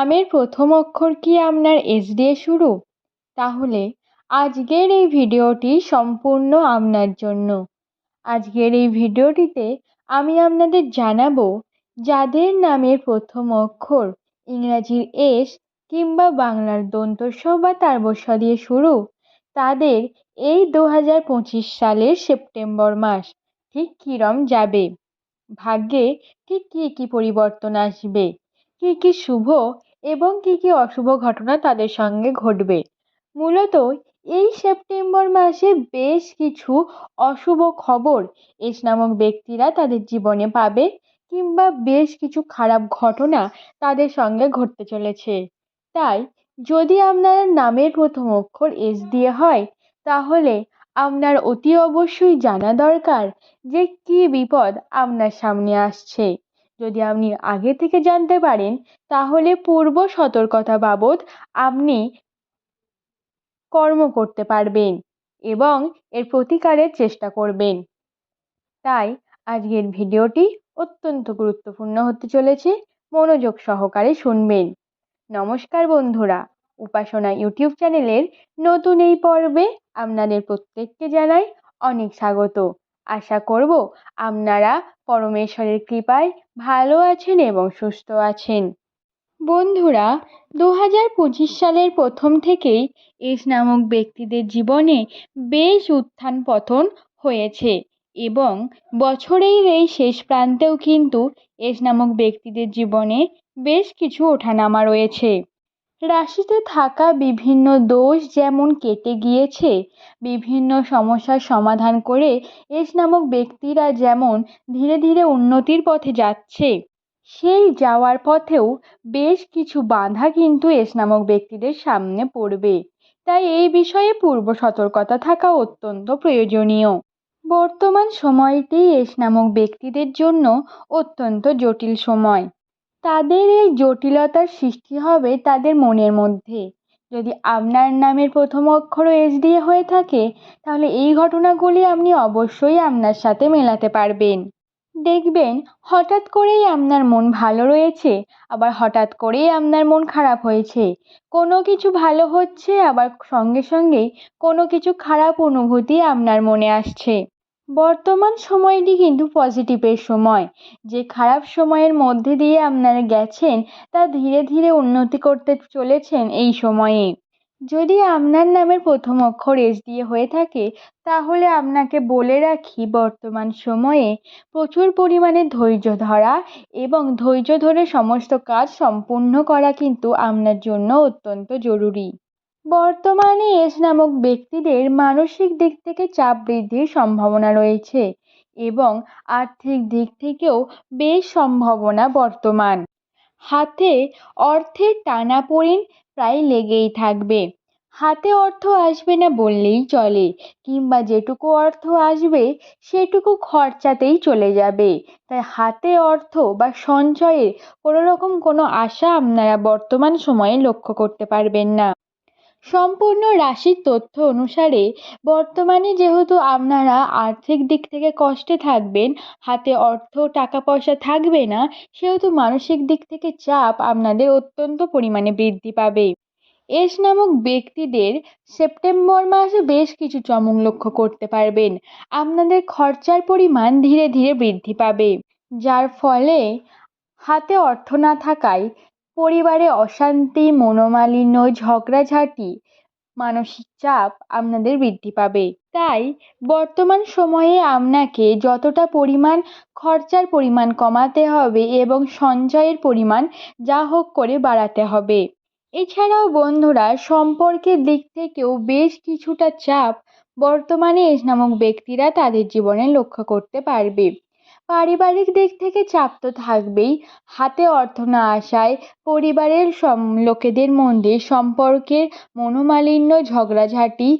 নামের প্রথম অক্ষর কি আপনার এস দিয়ে শুরু? তাহলে আজকের এই ভিডিওটি সম্পূর্ণ আপনার জন্য। আজকের এই ভিডিওটিতে আমি আপনাদের জানাব যাদের নামের প্রথম অক্ষর ইংরাজির এস কিংবা বাংলার দন্তস্ব বা তারবস্য দিয়ে শুরু, তাদের এই দু হাজার পঁচিশ সালের সেপ্টেম্বর মাস ঠিক কীরম যাবে? ভাগ্যে ঠিক কী কী পরিবর্তন আসবে? কী কী শুভ এবং কী কী অশুভ ঘটনা তাদের সঙ্গে ঘটবে? মূলত এই সেপ্টেম্বর মাসে বেশ কিছু অশুভ খবর এস নামক ব্যক্তিরা তাদের জীবনে পাবে কিংবা বেশ কিছু খারাপ ঘটনা তাদের সঙ্গে ঘটতে চলেছে। তাই যদি আপনার নামের প্রথম অক্ষর এস দিয়ে হয়, তাহলে আপনার অতি অবশ্যই জানা দরকার যে কী বিপদ আপনার সামনে আসছে। যদি আপনি আগে থেকে জানতে পারেন, তাহলে পূর্ব সতর্কতা বাবদ আপনি কর্ম করতে পারবেন এবং এর প্রতিকারের চেষ্টা করবেন। তাই আজকের ভিডিওটি অত্যন্ত গুরুত্বপূর্ণ হতে চলেছে। মনোযোগ সহকারে শুনবেন। নমস্কার বন্ধুরা, উপাসনা ইউটিউব চ্যানেলের নতুন এই পর্বে আপনাদের প্রত্যেককে জানাই অনেক স্বাগত। আশা করব আপনারা পরমেশ্বরের কৃপায় ভালো আছেন এবং সুস্থ আছেন। বন্ধুরা দু হাজার পঁচিশ সালের প্রথম থেকেই এস নামক ব্যক্তিদের জীবনে বেশ উত্থান পতন হয়েছে এবং বছরের এই শেষ প্রান্তেও কিন্তু এস নামক ব্যক্তিদের জীবনে বেশ কিছু ওঠানামা রয়েছে। রাশিতে থাকা বিভিন্ন দোষ যেমন কেটে গিয়েছে, বিভিন্ন সমস্যার সমাধান করে এস নামক ব্যক্তিরা যেমন ধীরে ধীরে উন্নতির পথে যাচ্ছে, সেই যাওয়ার পথেও বেশ কিছু বাধা কিন্তু এস নামক ব্যক্তিদের সামনে পড়বে। তাই এই বিষয়ে পূর্ব সতর্কতা থাকা অত্যন্ত প্রয়োজনীয়। বর্তমান সময়টি এস নামক ব্যক্তিদের জন্য অত্যন্ত জটিল সময়। তাদের এই জটিলতার সৃষ্টি হবে তাদের মনের মধ্যে। যদি আপনার নামের প্রথম অক্ষরও এস দিয়ে হয়ে থাকে, তাহলে এই ঘটনাগুলি আপনি অবশ্যই আপনার সাথে মেলাতে পারবেন। দেখবেন, হঠাৎ করেই আপনার মন ভালো রয়েছে, আবার হঠাৎ করেই আপনার মন খারাপ হয়েছে। কোনো কিছু ভালো হচ্ছে, আবার সঙ্গে সঙ্গেই কোনো কিছু খারাপ অনুভূতি আপনার মনে আসছে। বর্তমান সময়টি কিন্তু পজিটিভের সময়। যে খারাপ সময়ের মধ্যে দিয়ে আপনারা গেছেন, তা ধীরে ধীরে উন্নতি করতে চলেছেন এই সময়ে। যদি আপনার নামের প্রথম অক্ষর এস দিয়ে হয়ে থাকে, তাহলে আপনাকে বলে রাখি বর্তমান সময়ে প্রচুর পরিমাণে ধৈর্য ধরা এবং ধৈর্য ধরে সমস্ত কাজ সম্পূর্ণ করা কিন্তু আপনার জন্য অত্যন্ত জরুরি। বর্তমানে এস নামক ব্যক্তিদের মানসিক দিক থেকে চাপ বৃদ্ধির সম্ভাবনা রয়েছে এবং আর্থিক দিক থেকেও বেশ সম্ভাবনা বর্তমান। হাতে অর্থের টানাপোড়েন প্রায় লেগেই থাকবে। হাতে অর্থ আসবে না বললেই চলে, কিংবা যেটুকু অর্থ আসবে সেটুকু খরচাতেই চলে যাবে। তাই হাতে অর্থ বা সঞ্চয়ের কোনো রকম কোনো আশা আপনারা বর্তমান সময়ে লক্ষ্য করতে পারবেন না। সম্পূর্ণ রাশির তথ্য অনুসারে বর্তমানে যেহেতু আপনারা আর্থিক দিক থেকে কষ্টে থাকবেন, হাতে অর্থ টাকা পয়সা থাকবে না, সেহেতু মানসিক দিক থেকে চাপ আপনাদের অত্যন্ত পরিমাণে বৃদ্ধি পাবে। এস নামক ব্যক্তিদের সেপ্টেম্বর মাসে বেশ কিছু চমক লক্ষ্য করতে পারবেন। আপনাদের খরচার পরিমাণ ধীরে ধীরে বৃদ্ধি পাবে, যার ফলে হাতে অর্থ না থাকায় পরিবারে অশান্তি, মনোমালিন্য, ঝগড়াঝাটি, মানসিক চাপ আপনাদের বৃদ্ধি পাবে। তাই বর্তমান সময়ে আপনাকে যতটা পরিমাণ খরচার পরিমাণ কমাতে হবে এবং সঞ্চয়ের পরিমাণ যা হোক করে বাড়াতে হবে। এছাড়াও বন্ধুরা, সম্পর্কের দিক থেকেও বেশ কিছুটা চাপ বর্তমানে এস নামক ব্যক্তিরা তাদের জীবনে লক্ষ্য করতে পারবে। পারিবারিক দিক থেকে চাপ তো থাকবেই। হাতে অর্থ না আসায় পরিবারের লোকেদের মধ্যে সম্পর্কের মনোমালিন্য, ঝগড়াঝাটি,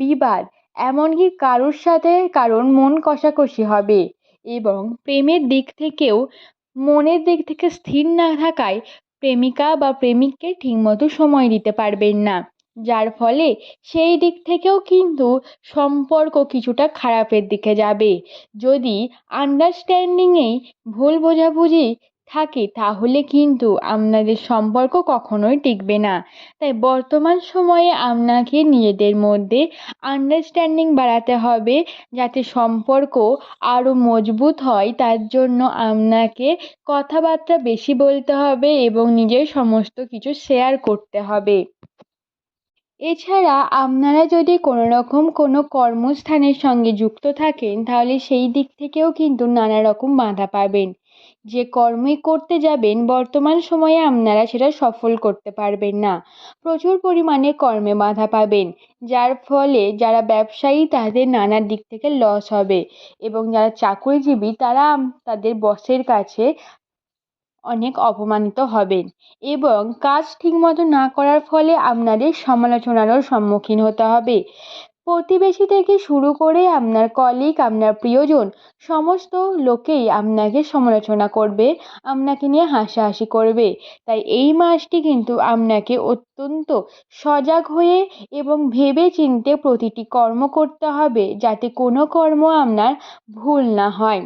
বিবাদ, এমনকি কারোর সাথে কারোর মন কষাকষি হবে এবং প্রেমের দিক থেকেও, মনের দিক থেকে স্থির না থাকায় প্রেমিকা বা প্রেমিককে ঠিকমতো সময় দিতে পারবেন না। যার ফলে সেই দিক থেকেও কিন্তু সম্পর্ক কিছুটা খারাপের দিকে যাবে। যদি আন্ডারস্ট্যান্ডিংয়েই ভুল বোঝাবুঝি থাকে, তাহলে কিন্তু আপনাদের সম্পর্ক কখনোই টিকবে না। তাই বর্তমান সময়ে আপনাকে নিজেদের মধ্যে আন্ডারস্ট্যান্ডিং বাড়াতে হবে, যাতে সম্পর্ক আরও মজবুত হয়। তার জন্য আপনাকে কথাবার্তা বেশি বলতে হবে এবং নিজের সমস্ত কিছু শেয়ার করতে হবে। এছাড়া আপনারা যদি কোনো রকম কোনো কর্মস্থানের সঙ্গে যুক্ত থাকেন, তাহলে সেই দিক থেকেও কিন্তু নানা রকম বাধা পাবেন। যে কর্মই করতে যাবেন, বর্তমান সময়ে আপনারা সেটা সফল করতে পারবেন না। প্রচুর পরিমাণে কর্মে বাধা পাবেন, যার ফলে যারা ব্যবসায়ী তাদের নানা দিক থেকে লস হবে এবং যারা চাকরিজীবী তারা তাদের বসের কাছে অনেক অপমানিত হবেন এবং কাজ ঠিকমতো না করার ফলে আপনাদের সমালোচনারও সম্মুখীন হতে হবে। প্রতিবেশী থেকে শুরু করে আপনার কলিগ আপনার প্রিয়জন, সমস্ত লোকেই আপনাকে সমালোচনা করবে, আপনাকে নিয়ে হাসাহাসি করবে। তাই এই মাসটি কিন্তু আপনাকে অত্যন্ত সজাগ হয়ে এবং ভেবে চিনতে প্রতিটি কর্ম করতে হবে যাতে কোনো কর্ম আপনার ভুল না হয়।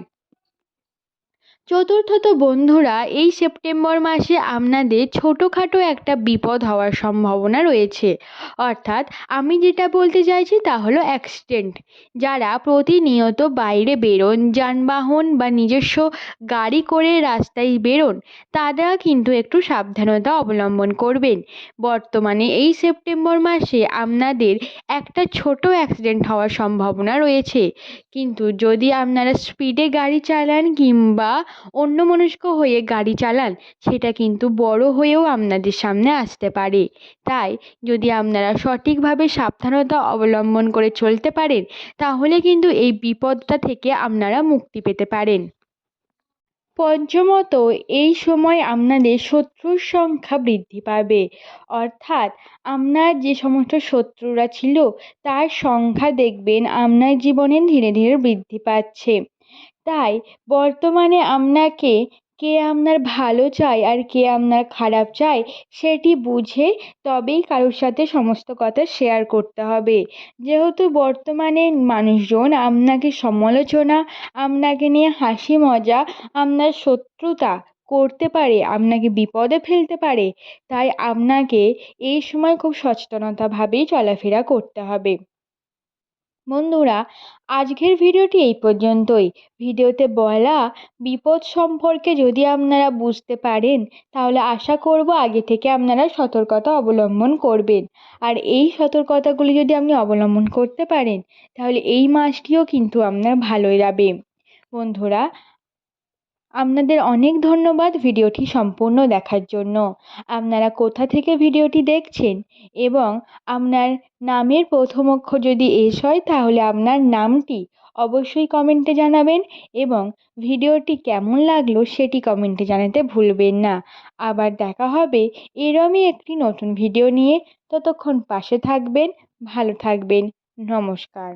চতুর্থত বন্ধুরা, এই সেপ্টেম্বর মাসে আপনাদের ছোটোখাটো একটা বিপদ হওয়ার সম্ভাবনা রয়েছে। অর্থাৎ আমি যেটা বলতে চাইছি তা হলো অ্যাক্সিডেন্ট যারা প্রতিনিয়ত বাইরে বেরোন, যানবাহন বা নিজস্ব গাড়ি করে রাস্তায় বেরোন, তারা কিন্তু একটু সাবধানতা অবলম্বন করবেন। বর্তমানে এই সেপ্টেম্বর মাসে আপনাদের একটা ছোট অ্যাক্সিডেন্ট হওয়ার সম্ভাবনা রয়েছে। কিন্তু যদি আপনারা স্পিডে গাড়ি চালান কিংবা অন্যমনস্ক হয়ে গাড়ি চালান, সেটা কিন্তু বড় হয়েও আপনাদের সামনে আসতে পারে। তাই, যদি আপনারা সঠিকভাবে সাবধানতা অবলম্বন করে চলতে পারেন, তাহলে কিন্তু এই বিপদটা থেকে আপনারা মুক্তি পেতে পারেন। পঞ্চমত, এই সময় আপনাদের শত্রুর সংখ্যা বৃদ্ধি পাবে। অর্থাৎ, আপনার যে সমস্ত শত্রুরা ছিল, তার সংখ্যা দেখবেন আপনার জীবনে ধীরে ধীরে বৃদ্ধি পাচ্ছে। তাই বর্তমানে আপনাকে কে আপনার ভালো চায় আর কে আপনার খারাপ চায় সেটি বুঝে তবেই কারোর সাথে সমস্ত কথা শেয়ার করতে হবে। যেহেতু বর্তমানে মানুষজন আপনাকে সমালোচনা আপনাকে নিয়ে হাসি মজা আপনার শত্রুতা করতে পারে আপনাকে বিপদে ফেলতে পারে, তাই আপনাকে এই সময় খুব সচেতনতাভাবেই চলাফেরা করতে হবে। বন্ধুরা, আজকের ভিডিওটি এই পর্যন্তই। ভিডিওতে বলা বিপদ সম্পর্কে যদি আপনারা বুঝতে পারেন, তাহলে আশা করব আগে থেকে আপনারা সতর্কতা অবলম্বন করবেন। আর এই সতর্কতাগুলি যদি আপনি অবলম্বন করতে পারেন, তাহলে এই মাসটিও কিন্তু আপনার ভালোই যাবে। বন্ধুরা আপনাদের অনেক ধন্যবাদ ভিডিওটি সম্পূর্ণ দেখার জন্য। আপনারা কোথা থেকে ভিডিওটি দেখছেন এবং আপনার নামের প্রথম অক্ষর যদি এস হয়, তাহলে আপনার নামটি অবশ্যই কমেন্টে জানাবেন এবং ভিডিওটি কেমন লাগল সেটি কমেন্টে জানাতে ভুলবেন না। আবার দেখা হবে এরমই একটি নতুন ভিডিও নিয়ে। ততক্ষণ পাশে থাকবেন, ভালো থাকবেন। নমস্কার।